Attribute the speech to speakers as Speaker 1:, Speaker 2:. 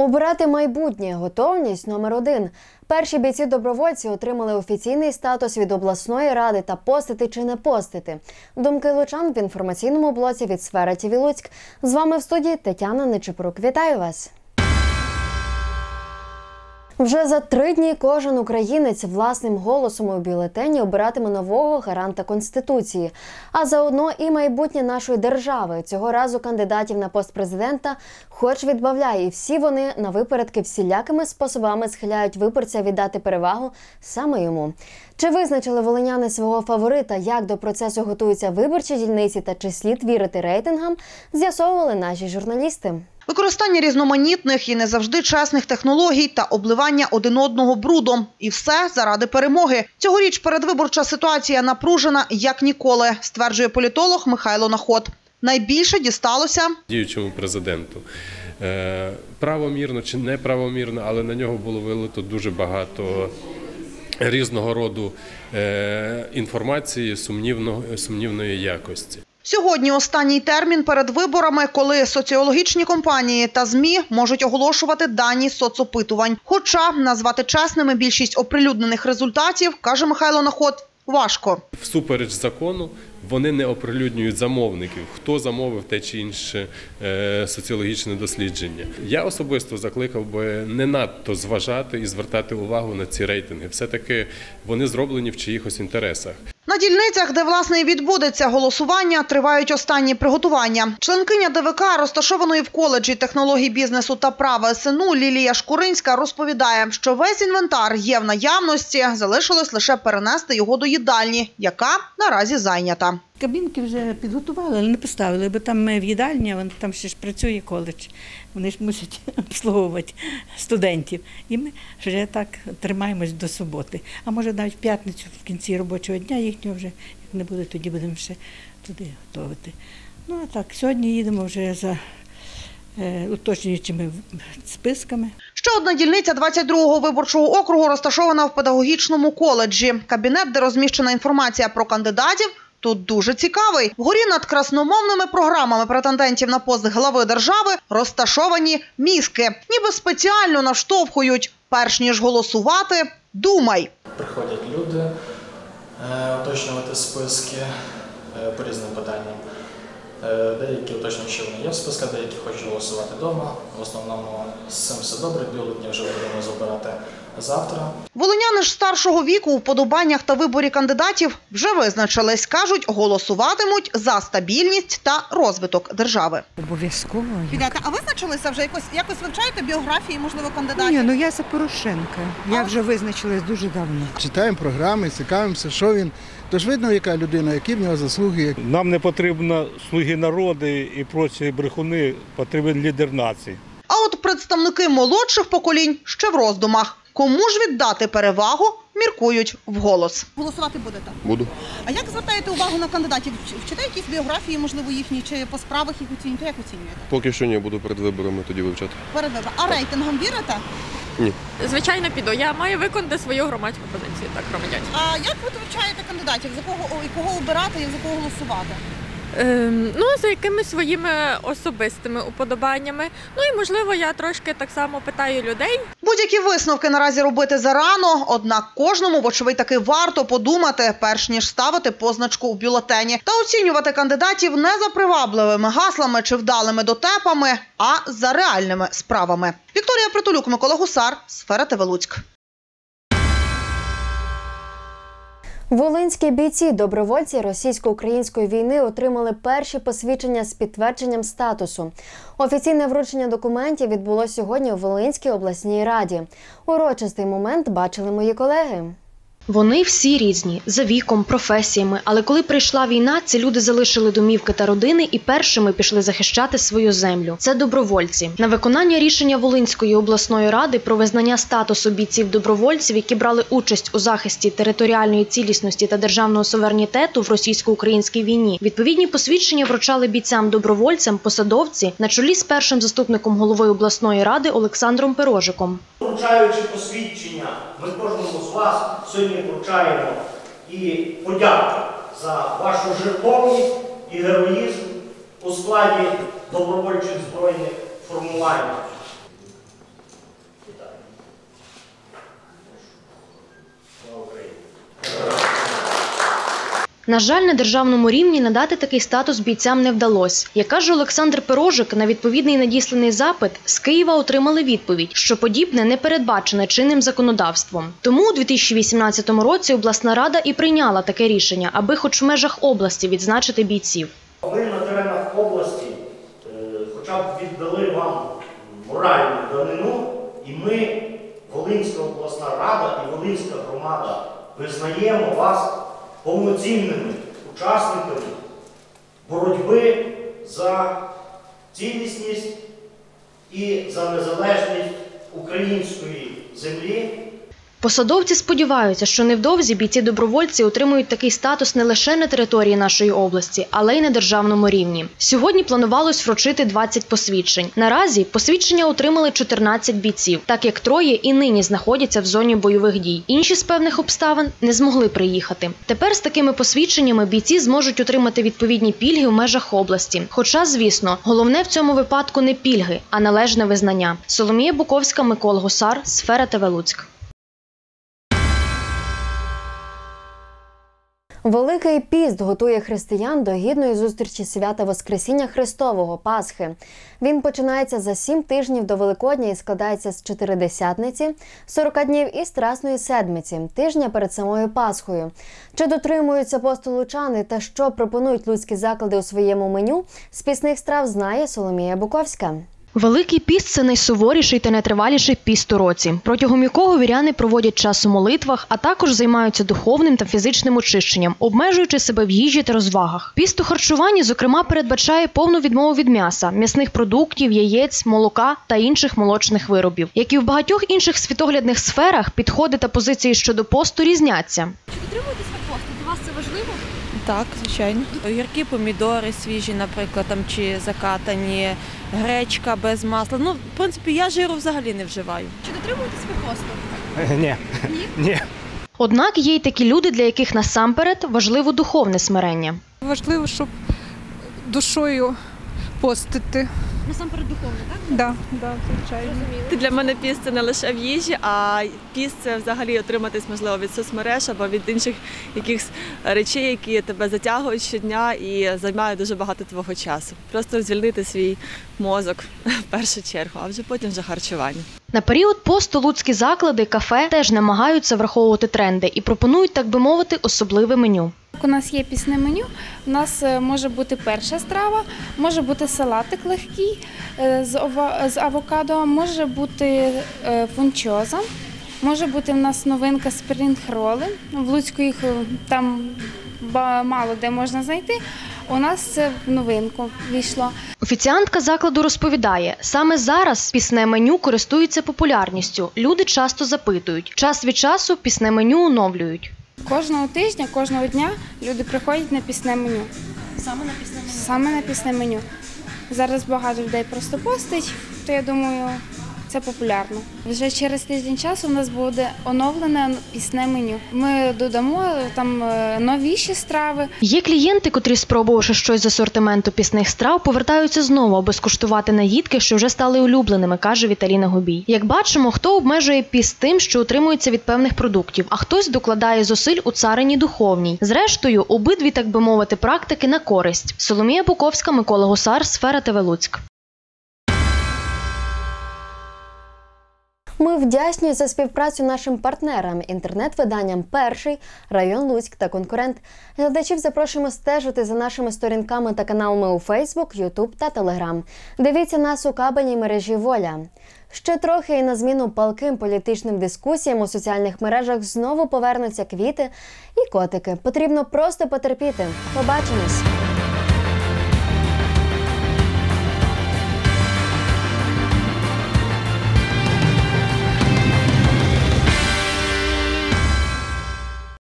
Speaker 1: Обирати майбутнє готовність номер один. Перші бійці добровольці отримали офіційний статус від обласної ради та постити чи не постити. Думки лучан в інформаційному блоці від сфера Луцьк. З вами в студії Тетяна Нечепрук. Вітаю вас. Вже за три дні кожен українець власним голосом у бюлетені обиратиме нового гаранта конституції, а заодно і майбутнє нашої держави. Цього разу кандидатів на пост президента хоч відбавляє, і всі вони на випередки всілякими способами схиляють виборця віддати перевагу саме йому. Чи визначили волиняни свого фаворита, як до процесу готуються виборчі дільниці та чи слід вірити рейтингам, з'ясовували наші журналісти.
Speaker 2: Використання різноманітних і не завжди чесних технологій та обливання один одного брудом. І все заради перемоги. Цьогоріч передвиборча ситуація напружена як ніколи, стверджує політолог Михайло Наход. Найбільше дісталося
Speaker 3: діючому президенту. Е, Правомірно чи неправомірно, але на нього було вилито дуже багато різного роду е, інформації сумнівно, сумнівної якості.
Speaker 2: Сьогодні останній термін перед виборами, коли соціологічні компанії та змі можуть оголошувати дані соцопитувань. Хоча назвати чесними більшість оприлюднених результатів, каже Михайло Наход, важко.
Speaker 3: Всупереч закону вони не оприлюднюють замовників, хто замовив те чи інше е, соціологічне дослідження. Я особисто закликав би не надто зважати і звертати увагу на ці рейтинги. Все таки вони зроблені в чиїхось інтересах.
Speaker 2: На дільницях, де власне і відбудеться голосування, тривають останні приготування. Членкиня ДВК, розташованої в коледжі технологій бізнесу та права СНУ Лілія Шкуринська розповідає, що весь інвентар є в наявності, залишилось лише перенести його до їдальні, яка наразі зайнята.
Speaker 4: Кабінки вже підготували, але не поставили, бо там ми в їдальні, вон там ще ж працює коледж. Вони ж мусять обслуговувати студентів. І ми вже так тримаємось до суботи. А може навіть в п'ятницю, в кінці робочого дня їхнього вже, як не буде, тоді будемо ще туди готувати. Ну а так, сьогодні їдемо вже за е, уточнюючими списками.
Speaker 2: Ще одна дільниця 22-го виборчого округу розташована в педагогічному коледжі. Кабінет, де розміщена інформація про кандидатів. Тут дуже цікавий. Вгорі над красномовними програмами претендентів на пост глави держави розташовані мізки, ніби спеціально наштовхують. Перш ніж голосувати, думай.
Speaker 5: Приходять люди е, уточнювати списки е, по різним питанням. Е, Деякі уточнюють, що вони є в списках, деякі хочуть голосувати вдома. В основному з цим все добре. Бюлетні вже будемо забирати завтра.
Speaker 2: Волиняни ж старшого віку у вподобаннях та виборі кандидатів вже визначились. кажуть, голосуватимуть за стабільність та розвиток держави.
Speaker 6: Обов'язково.
Speaker 2: А визначилися вже якось якось вивчаєте біографії, можливо, кандидатів?
Speaker 6: Ні, ну я за Порошенка. Я вже визначилась дуже давно.
Speaker 7: Читаємо програми, цікавимося, що він. Тож видно, яка людина, які в нього заслуги.
Speaker 8: Нам не потрібно слуги народу і прочі брехуни, потрібен лідер нації.
Speaker 2: А от представники молодших поколінь ще в роздумах. Кому ж віддати перевагу, міркують вголос.
Speaker 9: Голосувати будете.
Speaker 10: Буду.
Speaker 9: А як звертаєте увагу на кандидатів? Чи- Вчите якісь біографії, можливо, їхні, чи по справах їх оцінюєте? Як оцінюєте?
Speaker 10: Поки що ні, буду перед виборами тоді вивчати.
Speaker 9: Перед вибором. А рейтингам вірите?
Speaker 11: Звичайно, піду. Я маю виконати свою громадську позицію, так громадянську.
Speaker 9: А як ви вивчаєте кандидатів? За кого і кого обирати і за кого голосувати?
Speaker 11: Ем, ну, за якимись своїми особистими уподобаннями. Ну і можливо, я трошки так само питаю людей.
Speaker 2: Будь-які висновки наразі робити зарано, однак кожному, вочевидь, таки варто подумати, перш ніж ставити позначку у бюлетені та оцінювати кандидатів не за привабливими гаслами чи вдалими дотепами, а за реальними справами. Вікторія Притулюк, Микола Гусар, Сфера ТВ
Speaker 1: Волинські бійці, добровольці російсько-української війни отримали перші посвідчення з підтвердженням статусу. Офіційне вручення документів відбулося сьогодні у Волинській обласній раді. Урочистий момент бачили мої колеги.
Speaker 12: Вони всі різні за віком, професіями. Але коли прийшла війна, ці люди залишили домівки та родини і першими пішли захищати свою землю. Це добровольці. На виконання рішення Волинської обласної ради про визнання статусу бійців добровольців, які брали участь у захисті територіальної цілісності та державного суверенітету в російсько-українській війні. Відповідні посвідчення вручали бійцям-добровольцям, посадовці на чолі з першим заступником голови обласної ради Олександром Пирожиком.
Speaker 13: Вручаючи посвідчення, ми вас сьогодні вручаємо і подяку за вашу жертовність і героїзм у складі добровольчих збройних формувань.
Speaker 12: На жаль, на державному рівні надати такий статус бійцям не вдалося. Як каже Олександр Пирожик, на відповідний надісланий запит з Києва отримали відповідь, що подібне не передбачене чинним законодавством. Тому у 2018 році обласна рада і прийняла таке рішення, аби хоч в межах області відзначити бійців.
Speaker 13: Ми на теренах області е, хоча б віддали вам моральну данину, і ми, Волинська обласна рада і Волинська громада, визнаємо вас повноцінними учасниками боротьби за цілісність і за незалежність української землі.
Speaker 12: Посадовці сподіваються, що невдовзі бійці-добровольці отримують такий статус не лише на території нашої області, але й на державному рівні. Сьогодні планувалось вручити 20 посвідчень. Наразі посвідчення отримали 14 бійців, так як троє і нині знаходяться в зоні бойових дій. Інші з певних обставин не змогли приїхати. Тепер з такими посвідченнями бійці зможуть отримати відповідні пільги в межах області. Хоча, звісно, головне в цьому випадку не пільги, а належне визнання. Соломія Буковська, Микола Гусар, Сфера ТВ Луцьк.
Speaker 1: Великий піст готує християн до гідної зустрічі свята Воскресіння Христового Пасхи. Він починається за сім тижнів до Великодня і складається з чотиридесятниці, 40 днів і Страсної седмиці, тижня перед самою Пасхою. Чи дотримуються постолучани та що пропонують луцькі заклади у своєму меню? З пісних страв знає Соломія Буковська.
Speaker 12: Великий піст це найсуворіший та найтриваліший піст у році, протягом якого віряни проводять час у молитвах, а також займаються духовним та фізичним очищенням, обмежуючи себе в їжі та розвагах. Піст у харчуванні, зокрема, передбачає повну відмову від м'яса, м'ясних продуктів, яєць, молока та інших молочних виробів. Як і в багатьох інших світоглядних сферах, підходи та позиції щодо посту різняться.
Speaker 14: Дотримуєтесь ви посту? Для вас це важливо?
Speaker 15: Так, звичайно. Гіркі помідори свіжі, наприклад, там чи закатані, гречка без масла. Ну, в принципі, я жиру взагалі не вживаю.
Speaker 14: Чи дотримуєтесь ви посту?
Speaker 16: Ні. Ні.
Speaker 12: Однак є й такі люди, для яких насамперед важливо духовне смирення.
Speaker 17: Важливо, щоб душою постити.
Speaker 14: Насамперед духовно, так?
Speaker 17: Да, да, звичайно.
Speaker 11: Для мене піст це не лише в їжі, а піст це взагалі отриматись можливо від соцмереж або від інших якихось речей, які тебе затягують щодня і займають дуже багато твого часу. Просто звільнити свій мозок в першу чергу, а вже потім вже харчування.
Speaker 12: На період посту луцькі заклади, кафе теж намагаються враховувати тренди і пропонують, так би мовити, особливе меню.
Speaker 18: У нас є пісне меню. У нас е, може бути перша страва, може бути салатик легкий е, з авокадо, може бути е, фунчоза, може бути в нас новинка спрінг-роли. В Луцьку їх там мало де можна знайти. У нас це в новинку війшло.
Speaker 12: Офіціантка закладу розповідає, саме зараз пісне меню користується популярністю. Люди часто запитують. Час від часу пісне меню оновлюють.
Speaker 18: Кожного тижня, кожного дня люди приходять на пісне меню.
Speaker 14: Саме на пісне меню?
Speaker 18: Саме на пісне меню. Зараз багато людей просто постить, то я думаю, це популярно. Вже через тиждень часу у нас буде оновлене пісне меню. Ми додамо там е, новіші страви.
Speaker 12: Є клієнти, котрі, спробувавши щось з асортименту пісних страв, повертаються знову, аби скуштувати наїдки, що вже стали улюбленими, каже Віталіна Губій. Як бачимо, хто обмежує піст тим, що утримується від певних продуктів, а хтось докладає зусиль у царині духовній. Зрештою, обидві, так би мовити, практики на користь. Соломія Буковська, Микола Гусар, Сфера ТВ
Speaker 1: Ми вдячні за співпрацю нашим партнерам, інтернет-виданням Перший, район Луцьк та конкурент. Глядачів запрошуємо стежити за нашими сторінками та каналами у Фейсбук, Ютуб та Телеграм. Дивіться нас у кабельній мережі Воля. Ще трохи і на зміну палким політичним дискусіям у соціальних мережах знову повернуться квіти і котики. Потрібно просто потерпіти. Побачимось!